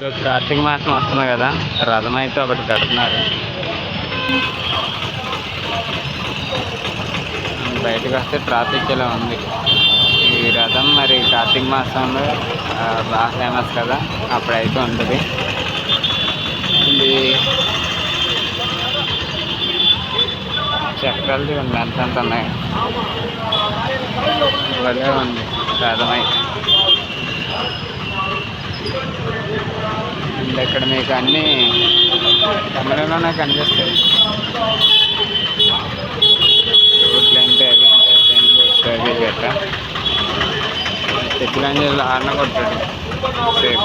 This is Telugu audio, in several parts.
సో కార్తీక మాసం వస్తుంది కదా రథం అయితే ఒకటి కడుతున్నారు. బయటకు వస్తే ట్రాఫిక్ ఇలా ఉంది. ఈ రథం మరి కార్తీక మాసంలో బాగా ఫేమస్ కదా అప్పుడైతే ఉంటుంది. ఇది చక్రాలది ఉంది ఉన్నాయి. భలే ఉంది రథం అయితే అండ్ ఇక్కడ మీకు అన్నీ తమిళంలోనే కనిపిస్తాయి. రోడ్లు అవి అవి గట్ట ఆరణ కొట్టాడు. సేఫ్.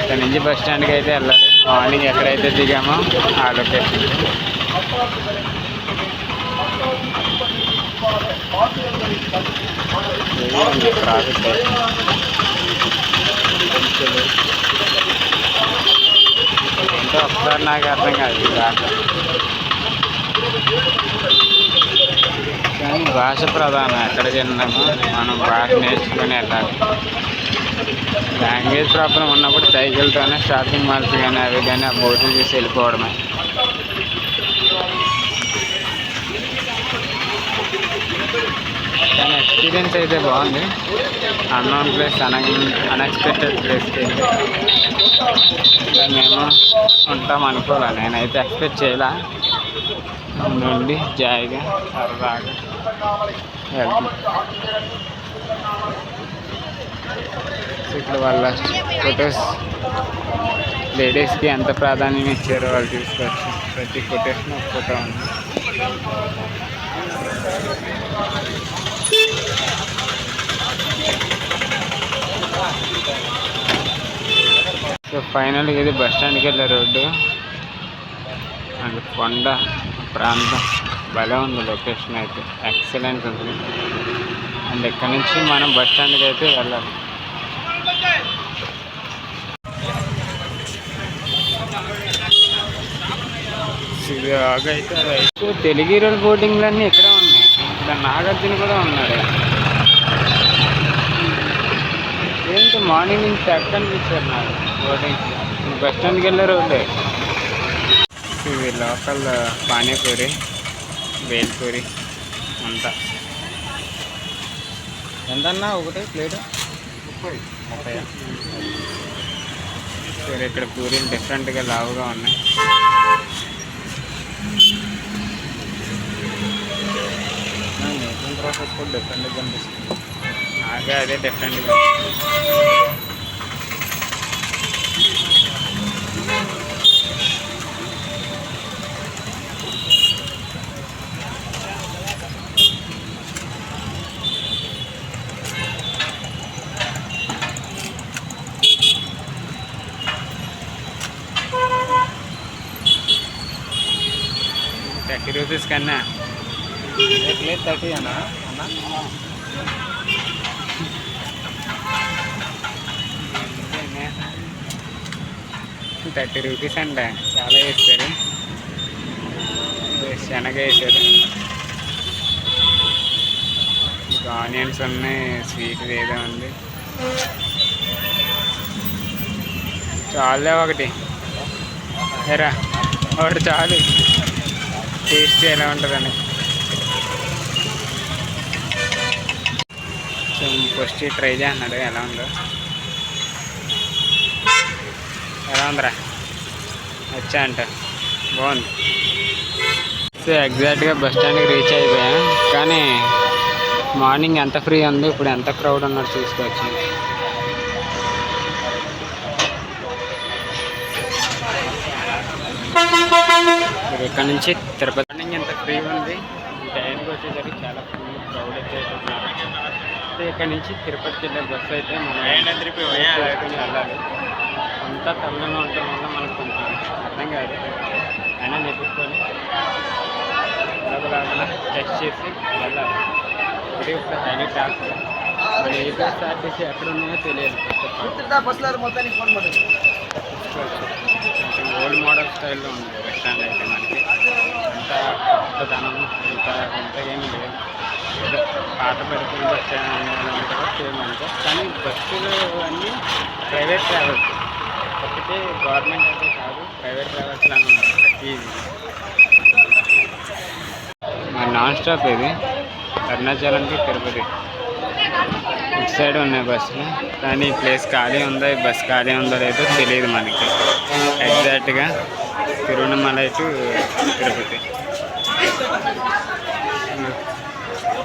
ఇక్కడ నుంచి బస్ స్టాండ్కి అయితే వెళ్ళాలి. మార్నింగ్ ఎక్కడైతే దిగామో ఆ లొకేషన్. ట్రాఫిక్ ఒకసారి నాకు అర్థం కాదు. కానీ భాష ప్రధానం ఎక్కడికి వెళ్ళినామో మనం భాష నేర్చుకుని వెళ్ళాలి లాంగ్వేజ్ ప్రాబ్లం ఉన్నప్పుడు సైకిల్తోనే షాపింగ్ మాల్స్ కానీ అవి కానీ ఆ బోట్లు చేసి వెళ్ళిపోవడమే. కానీ ఎక్స్పీరియన్స్ అయితే బాగుంది. అన్నోన్ ప్లేస్ అన అన్ఎక్స్పెక్టెడ్ ప్లేస్కి మేము ఉంటాం అనుకోలే. నేనైతే ఎక్స్పెక్ట్ చేయలే. నుండి జాయిగా సరదాగా వెళ్తాం. ఇక్కడ వాళ్ళ ఫొటోస్ లేడీస్కి ఎంత ప్రాధాన్యం ఇచ్చారో వాళ్ళు తీసుకోవచ్చు ప్రతి కొటేషన్ ఒక ఫోటో ఉంది. సో ఫైనల్గా ఇది బస్ స్టాండ్కి వెళ్ళే రోడ్డు. అండ్ కొండ ప్రాంతం. భలే ఉంది లొకేషన్ అయితే. ఎక్సలెంట్ ఉంది. అండ్ ఇక్కడ నుంచి మనం బస్ స్టాండ్కి అయితే వెళ్ళాలి? అయితే తెలుగు హీరోల బోర్డింగ్లు ఇక్కడే ఉన్నాయి. ఇక్కడ నాగార్జున కూడా ఉన్నాడు. ఏంటి మార్నింగ్ నుంచి ఎక్కడ అనిపించారు నాకు రోడ్డు బస్ స్టాండ్కి వెళ్ళే రోడ్డే ఇవి లోకల్ పానీపూరి బేల్పూరి అంతా. ఎంతన్నా ఒకటి ప్లేట్? ముప్పై. ముప్పై. సరే ఇక్కడ పూరీలు డిఫరెంట్గా లావుగా ఉన్నాయి. ప్రాసెస్ కూడా డిఫరెంట్గా కనిపిస్తుంది నాకే అదే డిఫరెంట్గా థర్టీ రూపీస్ కన్నా ప్లేట్ థర్టీ అన్నా? అన్నా? థర్టీ రూపీస్ అంట చాలా వేస్తారు. శనగ వేసారు ఆనియన్స్ ఉన్నాయి స్వీట్ ఏదో ఉంది. చాలే ఒకటి. ఎరా ఒకటి చాలు. టేస్ట్ ఎలా ఉంటుందని. కొంచెం ఫస్ట్ ట్రై చేస్తున్నాడు ఎలా ఉందో. ఎలా ఉందిరా? వచ్చా అంట. బాగుంది. సో ఎగ్జాక్ట్గా బస్ స్టాండ్కి రీచ్ అయిపోయా. కానీ మార్నింగ్ ఎంత ఫ్రీ ఉంది ఇప్పుడు ఎంత క్రౌడ్ ఉన్నట్టు చూసుకోవచ్చు. ఇక్కడ నుంచి తిరుపతి మార్నింగ్ ఎంత ఫ్రీ ఉంది? టైంకి వచ్చేసరికి చాలా ఫుల్ క్రౌడ్ అయితే సో ఇక్కడ నుంచి తిరుపతికి వెళ్ళే బస్సు అయితే మనం వెళ్ళాలి. అంతా తల్లలో ఉండటం వల్ల మనకు కొంచెం అర్థం కాదు. అయినా లోపల టెస్ట్ చేసి వెళ్ళాలి. ఇది ఇప్పుడు హైలైట్ టాస్క్ మన ఏపీ ఆర్టీసీ ఎక్కడ ఉన్నాయో తెలియదు. కొంచెం ఓల్డ్ మోడల్ స్టైల్లో ఉంది. బస్ స్టాండ్ అయితే మనకి. అంత కొత్తదనం అంత అంత ఏమీ లేదు. పాత పడిపోయిన బస్ సేమ్ కానీ బస్సులు అన్నీ ప్రైవేట్ ట్రావెల్స్ ఒకటి గవర్నమెంట్ అయితే కాదు ప్రైవేట్ ట్రావెల్స్ లాగా ఉన్నాయి మరి నాన్ స్టాప్ ఇది. అరుణాచలంకి తిరుపతి. ఇటు సైడ్ ఉన్నాయి బస్సులు. కానీ ఈ ప్లేస్ ఖాళీ ఉందో? ఈ బస్ ఖాళీ ఉందో లేదో తెలియదు మనకి. ఎగ్జాక్ట్గా తిరువణమలై టు తిరుపతి.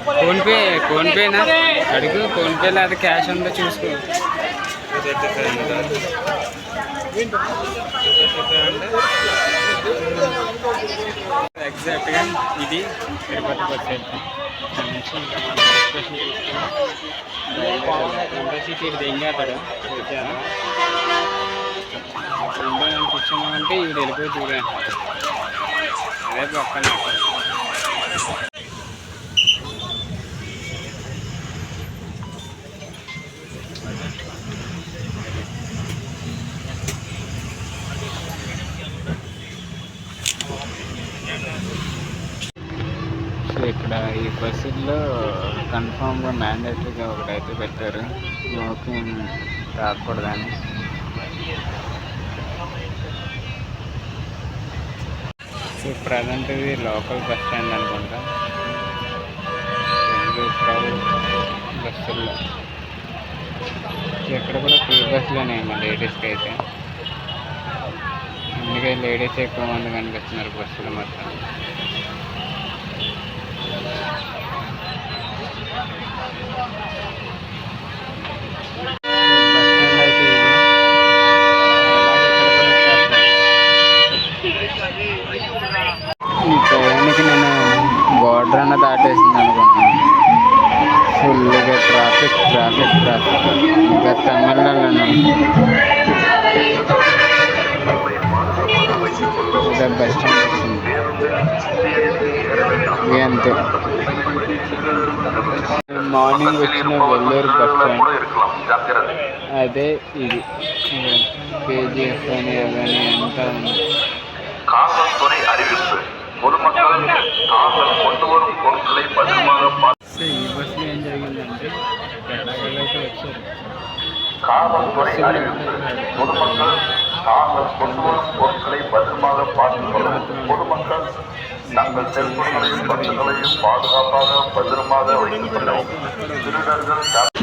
ఫోన్పే ఫోన్పేనా అడుగు ఫోన్పే లేదా క్యాష్ ఉందో చూసుకో. ఎగ్జాక్ట్గా ఇది తిరుపతి బస్ అయితే ఇక్కడ నుంచి వచ్చాను కూర్చున్నామంటే ఈడు వెళ్ళిపోయి చూడండి అదే పక్కన సో ఇక్కడ ఈ బస్సుల్లో కన్ఫామ్గా మ్యాండేటరీగా ఒకటైతే పెట్టారు. స్మోకింగ్ రాకూడదని. సో ప్రజెంట్ ఇది లోకల్ బస్ స్టాండ్ అనుకుంటా. రెండు క్రౌడ్ బస్సుల్లో. ఇక్కడ కూడా ఫ్రీ బస్సులోనే మా లేడీస్కి అయితే. అందుకే లేడీస్ ఎక్కువ మంది కనిపిస్తున్నారు బస్సులు మొత్తం బస్ స్టాండ్ వచ్చింది ఇది అంతే మార్నింగ్ వచ్చిన వెల్లూరు బస్ స్టాండ్ అదే ఇది కేజీఎఫ్ అని అవని అంతా ఉంది காவல்துறை அறிவிப்பு பொதுமக்கள் தாங்கள் கொண்டு வரும் பொருட்களை பத்திரமாக பாதுகாக்க సో ఈ బస్సులో ఏం జరిగిందంటే ఎలాగైతే వచ్చారు காவல்துறை அறிவிப்பு பொதுமக்கள் நாங்கள் கொண்டு வரும் பொருட்களை பத்திரமாக பார்த்துக் கொள்ளவும் பொதுமக்கள் தங்கள் செல்போன்களையும் பசுகளையும் பாதுகாப்பாக பத்திரமாக வைத்துக் கொள்ளவும். திருடர்கள்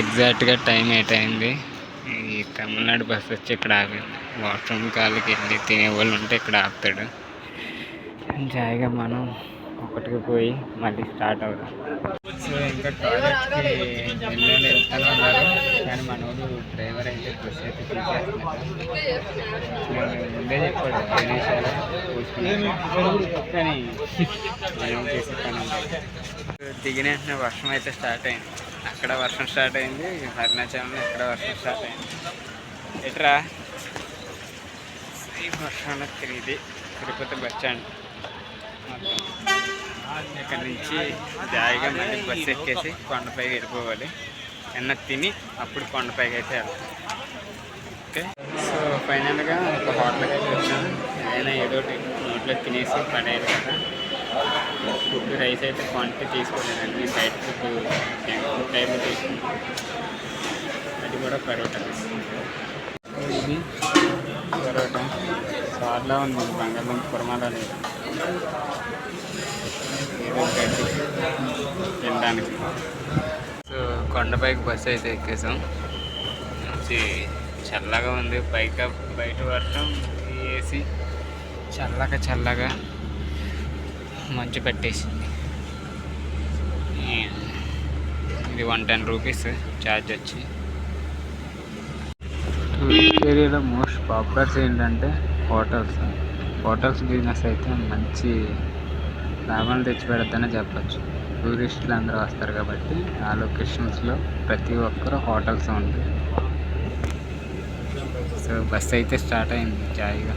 ఎగ్జాక్ట్గా టైం ఎయిట్ అయింది ఈ తమిళనాడు బస్ వచ్చి ఇక్కడ ఆగింది వాష్రూమ్ కాళ్ళకి వెళ్ళి తినే వాళ్ళు ఉంటే ఇక్కడ ఆపుతాడు. జాయిగా మనం ఒకటికి పోయి మళ్ళీ స్టార్ట్ అవుదాం. సో ఇంకా టాయిలెట్కి వెళ్ళాలి వెళ్తాను అన్నారు. కానీ మనోడు డ్రైవర్ అయితే బస్ అయితే తీసేస్తున్నాడు ముందే చెప్పాడు ఐదు నిమిషాలు కానీ చేసే పని దిగిన వర్షం అయితే స్టార్ట్ అయింది. అక్కడ వర్షం స్టార్ట్ అయింది అరుణాచలంలో ఇక్కడ వర్షం స్టార్ట్ అయింది. ఎట్రా? ఈ వర్షంలో తిరిగి తిరుపతి బస్ స్టాండ్. ఇక్కడ నుంచి జాయిగా మళ్ళీ బస్సు ఎక్కేసి కొండపైకి వెళ్ళిపోవాలి. ఎన్న తిని అప్పుడు కొండపైకి అయితే వెళ్తాం ఓకే? సో ఫైనల్గా ఒక హోటల్కి అయితే వచ్చాను ఏదైనా ఏదో నోట్లో తినేసి పడేది కదా. ఫుడ్ రైస్ అయితే క్వాంటిటీ తీసుకోలేదండి. బయట ఫుడ్ ఫుడ్ టైంలో తీసుకున్నాం అది కూడా పరోటా. ఇది పరోటా. చాలా ఉంది బంగాళదుంప కుర్మాలో లేదు. ఏదో గడ్డి తినడానికి. సో కొండపైకి బస్సు అయితే ఎక్కేసాం. మంచి చల్లగా ఉంది. పైక బయట వర్షం ఏసీ చల్లగా చల్లగా మంచు పట్టేసింది. Hmm. ఇది వన్ టెన్ రూపీస్ ఛార్జ్ వచ్చి. టూరిస్ట్ ఏరియాలో మోస్ట్ పాపులర్స్ ఏంటంటే హోటల్స్ హోటల్స్ బిజినెస్ అయితే మంచి లాభం తెచ్చిపెడతానే చెప్పచ్చు. టూరిస్టులు అందరూ వస్తారు కాబట్టి ఆ లొకేషన్స్లో ప్రతి ఒక్కరు హోటల్స్ ఉంటాయి సో బస్ అయితే స్టార్ట్ అయింది జాయిగా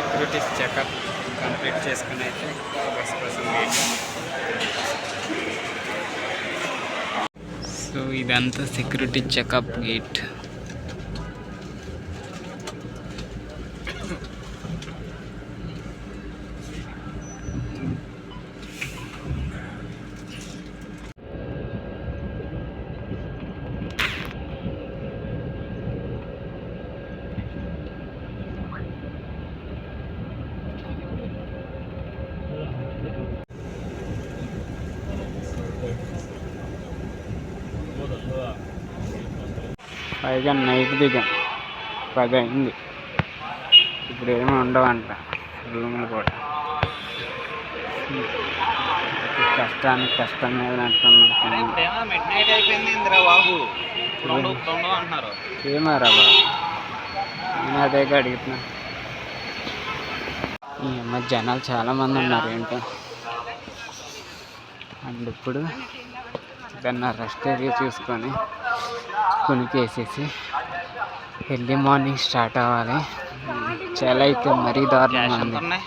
ఇది హెపటైటిస్ చెకప్ కంప్లీట్ చేసుకుని అయితే బస్ కోసం వెయిట్ సో ఇదంతా సెక్యూరిటీ చెకప్ గేట్ పైగా నైట్ దిగాం. పది అయింది. ఇప్పుడు ఏమి ఉండవంట. రూములు కూడా. కష్టానికి కష్టం మీద అంటున్నాం మిడ్ నైట్ అయిపోయింది ఇందిరా బాబు. ఏమారా నేను అదే అడుగుతున్నా. ఈ అమ్మ జనాలు చాలా మంది ఉన్నారు ఏంటో? అండ్ ఇప్పుడు ఏదన్నా రెస్ట్ ఏరియా చూసుకొని కొనికేసేసి ఎర్లీ మార్నింగ్ స్టార్ట్ అవ్వాలి. చాలా అయితే మరీ దారుణంగా ఉంది.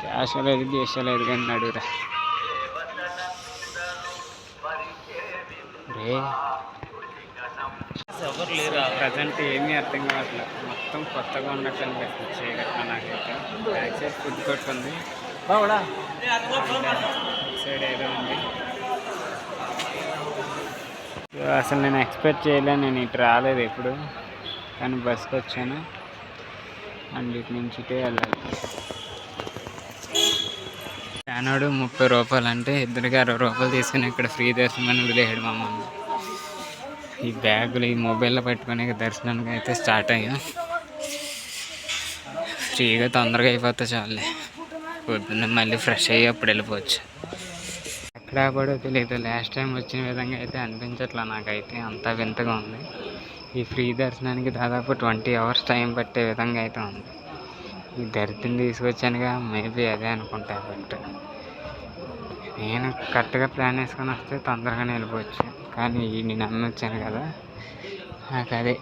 క్యాష్ లేదు దేశ లేదు కానీ నడురా రే. ఎవరు లేరా? ప్రజెంట్ ఏమీ అర్థం కావట్లేదు మొత్తం కొత్తగా ఉన్నట్టు అనిపిస్తుంది నాకైతే. బ్యాక్ సైడ్ ఫుడ్ బావుడా. సైడ్ ఏదో ఉంది. సో అసలు నేను ఎక్స్పెక్ట్ చేయలేను నేను ఇటు రాలేదు ఎప్పుడు. కానీ బస్కి వచ్చాను. అండ్ ఇటు నుంచి వెళ్ళాలి. ఫ్యానోడు ముప్పై రూపాయలు అంటే ఇద్దరికి అరవై రూపాయలు తీసుకుని ఇక్కడ ఫ్రీ దర్శనం అని మమ్మల్ని ఈ బ్యాగులు ఈ మొబైల్లో పెట్టుకునే దర్శనానికి అయితే స్టార్ట్ అయ్యా. ఫ్రీగా తొందరగా అయిపోతే చాలే. పొద్దున్న మళ్ళీ ఫ్రెష్ అయ్యి అప్పుడు వెళ్ళిపోవచ్చు. ఎక్కడ కూడా తెలియదు లాస్ట్ టైం వచ్చిన విధంగా అయితే అనిపించట్లా నాకైతే. అంత వింతగా ఉంది. ఈ ఫ్రీ దర్శనానికి దాదాపు ట్వంటీ అవర్స్ టైం పట్టే విధంగా అయితే ఉంది. ఈ దరిద్రం తీసుకొచ్చానుగా మేబీ అదే అనుకుంటా బట్ నేను కరెక్ట్గా ప్లాన్ వేసుకొని వస్తే తొందరగానే వెళ్ళిపోవచ్చు. కానీ నేను నమ్మి వచ్చాను కదా. నాకు అదే.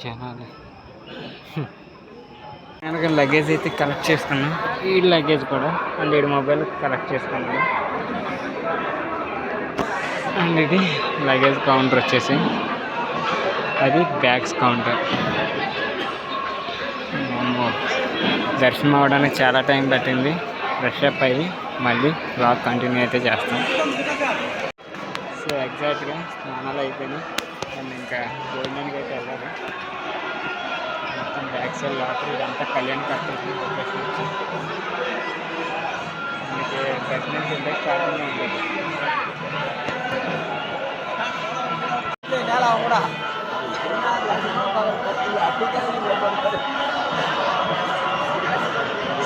జనాలు. వెనక లగేజ్ అయితే కలెక్ట్ చేసుకున్నాం ఈ లగేజ్ కూడా అండ్ ఈ మొబైల్ కలెక్ట్ చేసుకున్నాను అండ్ ఇది లగేజ్ కౌంటర్ వచ్చేసి. అది బ్యాగ్స్ కౌంటర్ దర్శనం అవ్వడానికి చాలా టైం పట్టింది. ఫ్రెష్ అప్ అయ్యి మళ్ళీ బ్లాగ్ కంటిన్యూ అయితే చేస్తాం. సో ఎగ్జాక్ట్గా స్నానాలు అయిపోయినాయి. అండ్ ఇంకా గోల్డెన్కి అయితే వెళ్ళాలి. మొత్తం బ్యాక్ సైడ్ లోపల ఇదంతా కళ్యాణ్ కట్టేసి లొకేషన్ వచ్చి మనకి దర్శనానికి వెళ్ళే స్టార్టింగ్ ఉంటుంది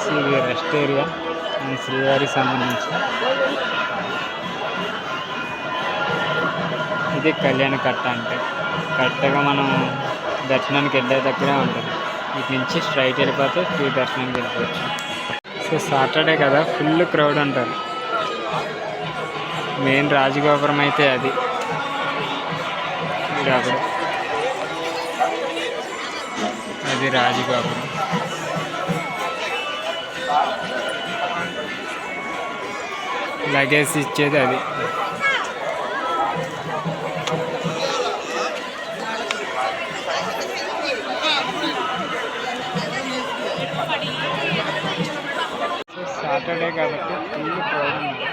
సో ఇది రెస్ట్ ఏరియా అండ్ శ్రీవారికి సంబంధించి. ఇది కళ్యాణ కట్ట అంటే. కరెక్ట్గా మనం దర్శనానికి వెళ్ళే దగ్గరే ఉంటుంది. ఇటు నుంచి స్ట్రైట్ వెళ్ళిపోతే ఫ్రీ దర్శనం వెళ్ళిపోవచ్చు సో సాటర్డే కదా ఫుల్ క్రౌడ్ ఉంటారు మెయిన్ రాజగోపురం అయితే అది. అక్కడ. అది రాజగోపురం. లగేజ్ ఇచ్చేది అది. సాటర్డే కాబట్టి ఫుల్ క్రౌడ్ ఉంది.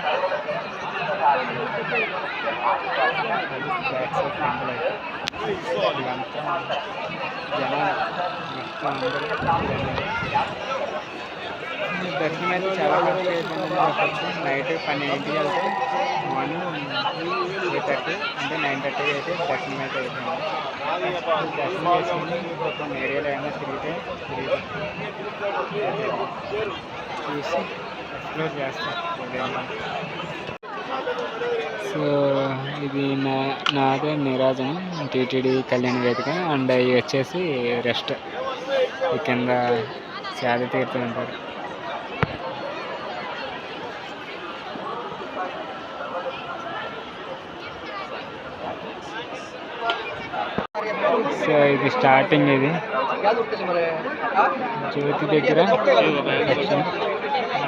దర్శనం అయితే చాలా వరకు చేసింది చెప్పచ్చు నైట్ పన్నెండింటికి వెళ్తే మార్నింగ్ త్రీ థర్టీ అంటే నైన్ థర్టీకి అయితే దర్శనం అయితే అవుతుంది దర్శనం చేసుకుని కొంచెం ఏరియాలో ఏమైనా తిరిగితే చూసి ఎక్స్ప్లోర్ చేస్తాం ఉదయం సో ఇది నా నాదే నీరాజనం టీటీడీ కళ్యాణ వేదిక. అండ్ ఇవి వచ్చేసి రెస్ట్. ఈ కింద సేద తీరుతూ ఉంటారు సో ఇది స్టార్టింగ్ ఇది. జ్యోతి దగ్గర.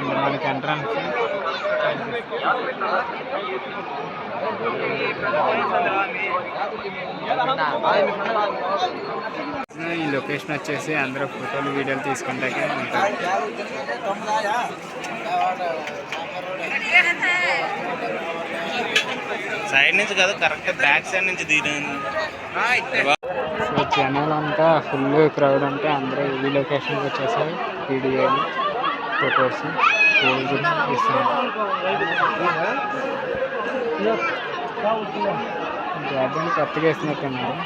అండ్ మనకి ఎంట్రన్స్ ఈ లొకేషన్ వచ్చేసి అందరూ ఫోటోలు వీడియోలు తీసుకుంటాకే సైడ్ నుంచి కాదు కరెక్ట్ బ్యాక్ సైడ్ నుంచి దిగిన. సో జనాలు అంతా ఫుల్ క్రౌడ్ ఉంటే అందరూ ఈ లొకేషన్కి వచ్చేసారు వీడియోలు ఫోటోస్ ఇస్తున్నారు గార్డెన్ కొత్తగా వేసినట్టున్నారు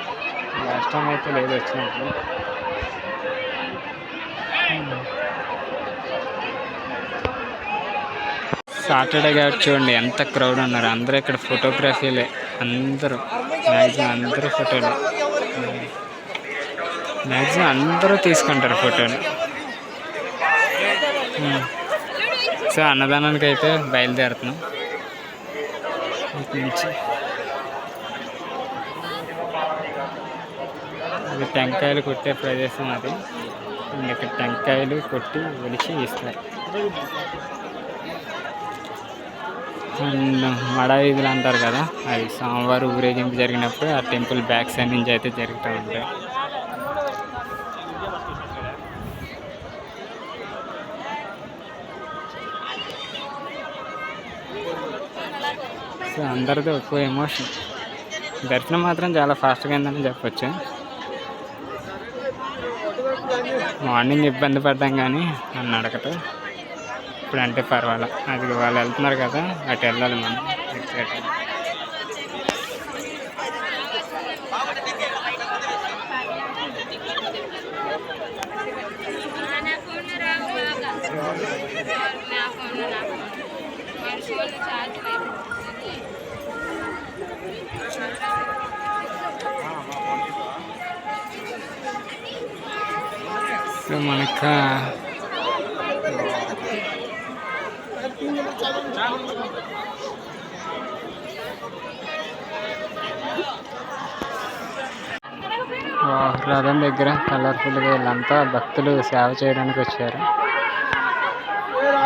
లాస్ట్ టైం అయితే లేదు వచ్చినప్పుడు. సాటర్డే కాబట్టి చూడండి ఎంత క్రౌడ్ ఉన్నారు. అందరూ ఇక్కడ ఫోటోగ్రఫీలే అందరూ. మ్యాక్సిమం అందరూ ఫోటోలు మ్యాక్సిమం అందరూ తీసుకుంటారు ఫోటోలు సో అన్నదానానికి అయితే బయలుదేరుతున్నాం నుంచి. ఇది టెంకాయలు కొట్టే ప్రదేశం అది. ఇక్కడ టెంకాయలు కొట్టి ఒలిచి ఇస్తారు. అండ్ మడ వీధులు అంటారు కదా అది సోమవారం ఊరేగింపు జరిగినప్పుడు ఆ టెంపుల్ బ్యాక్ సైడ్ నుంచి అయితే జరుగుతూ ఉంటాయి సో అందరిది ఒక్కో ఎమోషన్ దర్శనం మాత్రం చాలా ఫాస్ట్గా అయిందని చెప్పొచ్చు. మార్నింగ్ ఇబ్బంది పడ్డాం కానీ నన్ను అడగటం ఇప్పుడు అంటే అది వాళ్ళు వెళ్తున్నారు కదా అటు వెళ్ళాలి మనం. ఎక్సైట్ సో మనక రథం దగ్గర కలర్ఫుల్గా వీళ్ళంతా భక్తులు సేవ చేయడానికి వచ్చారు.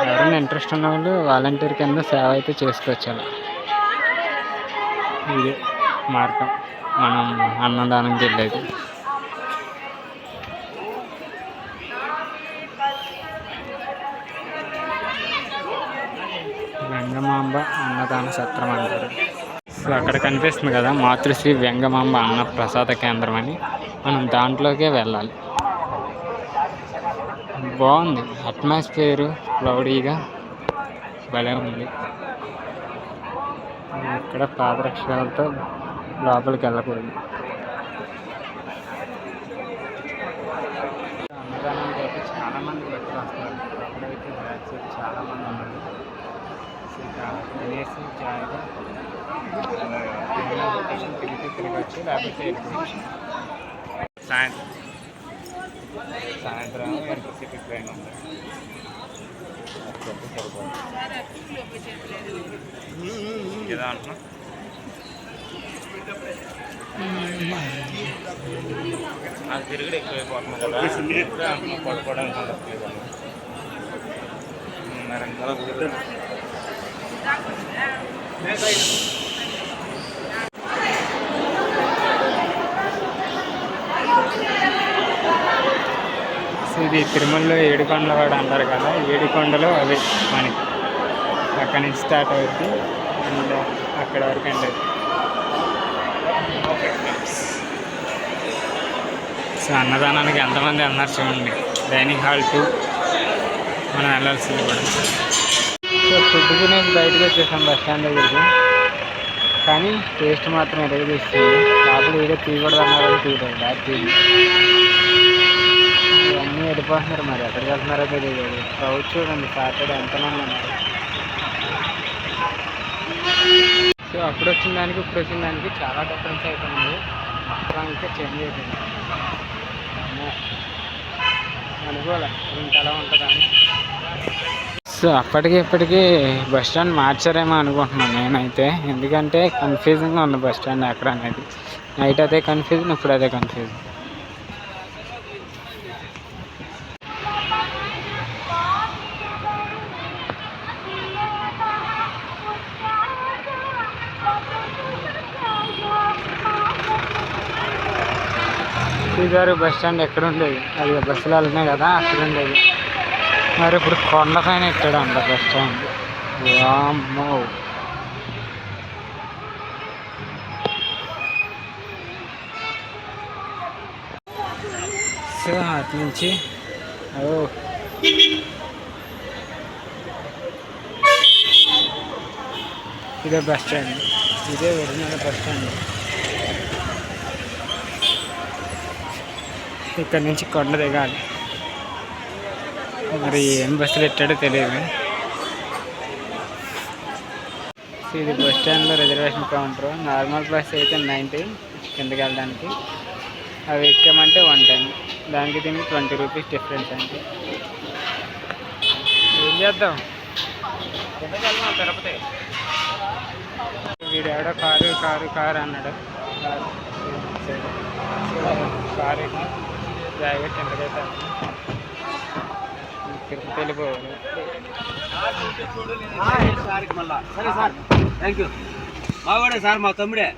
ఎవరైనా ఇంట్రెస్ట్ ఉన్న వాళ్ళు వాలంటీర్ కింద సేవ అయితే చేసుకోవచ్చు అలా ఇది మార్గం. మనం అన్నదానంకి వెళ్ళేది వెంగమాంబ అన్నదాన సత్రం అంటారు సో అక్కడ కనిపిస్తుంది కదా మాతృశ్రీ వెంగమాంబ అన్న ప్రసాద కేంద్రం అని. మనం దాంట్లోకే వెళ్ళాలి. బాగుంది. అట్మాస్ఫియర్ క్లౌడీగా భలే ఉంది. ఇక్కడ పాదరక్షలతో లోపలికి వెళ్ళకూడదు. అన్నదానానికి అయితే చాలామంది మంది భక్తులు వస్తారు. అక్కడైతే బ్యాక్ సైడ్ చాలా ఉన్నారు. తినేసి జాయిగా లొకేషన్ తిరిగి తిరగచ్చు లేకపోతే వెళ్ళిపోవచ్చు సాయంత్రం సాయంత్రం ఎన్టీసీపీ ట్రైన్ ఉంది ఏదో అంటున్నా అది తిరుగుడు ఎక్కువైపోతుంది కదా పడుకోవడానికి ఉండట్లేదు ఇది తిరుమలలో ఏడుకొండలవాడు అంటారు కదా ఏడుకొండలు అవి మనకి అక్కడి నుంచి స్టార్ట్ అవుద్ది. అండ్ అక్కడ వరకు అండి సో అన్నదానానికి ఎంతమంది అన్నారు చూడండి. Dining hall too. మనం వెళ్ళాల్సింది కూడా. సో ఫుడ్ నేను బయటకు వచ్చేసాం బస్ స్టాండ్ దగ్గరికి. కానీ టేస్ట్ మాత్రం ఎదుగు తీస్తుంది లోపల ఏదో తీయకూడదు అన్నారని తీయలేదు. బ్యాగ్ తీయదు వెళ్ళిపోతున్నారు మరి. ఎక్కడికి వెళ్తున్నారో తెలియదు క్రౌడ్ చూడండి సాటర్డే ఎంతమంది ఉన్నారు? సో అప్పుడు వచ్చిన దానికి ఇప్పుడు వచ్చిన దానికి చాలా డిఫరెన్స్ అవుతుంది అయితే చేంజ్ అవుతుంది అమ్మో. అనుకోలే ఎలా ఉంటుందని. సో అప్పటికి ఇప్పటికీ బస్ స్టాండ్ మార్చారేమో అనుకుంటున్నాను నేనైతే. ఎందుకంటే కన్ఫ్యూజింగ్గా ఉంది బస్ స్టాండ్ ఎక్కడ అనేది. నైట్ అదే కన్ఫ్యూజన్ ఇప్పుడు అదే కన్ఫ్యూజన్ గారు బస్ స్టాండ్ ఎక్కడ ఉండేది? అది బస్సులు వెళ్తున్నాయి కదా అక్కడ ఉండేది. మరి ఇప్పుడు కొండ పైన ఎక్కడ అంట బస్ స్టాండ్. వామ్మో. సో అటు నుంచి. ఓ. ఇదే బస్ స్టాండ్. ఇదే ఒరిజినల్ బస్ స్టాండ్. ఇక్కడ నుంచి కొండ దిగాలి. మరి ఏం బస్సులు ఎట్టాడో తెలియదు. సో ఇది బస్ స్టాండ్లో రిజర్వేషన్ కౌంటర్. నార్మల్ బస్ అయితే నైంటీ కిందకి వెళ్ళడానికి. అవి ఎక్కామంటే వన్ టైం. దానికి దీనికి ట్వంటీ రూపీస్ డిఫరెన్స్ అండి. ఏం చేద్దాం? తిరుపతి వీడు ఎవడో కారు కారు కారు అన్నాడు. కారు. సరే. సో కారు జాగ్రత్త. కిందకైతే తిరుపతి వెళ్ళిపోవాలి సార్కి మళ్ళా. సరే సార్. థ్యాంక్ యూ మావాడే సార్ మా తమ్ముడే.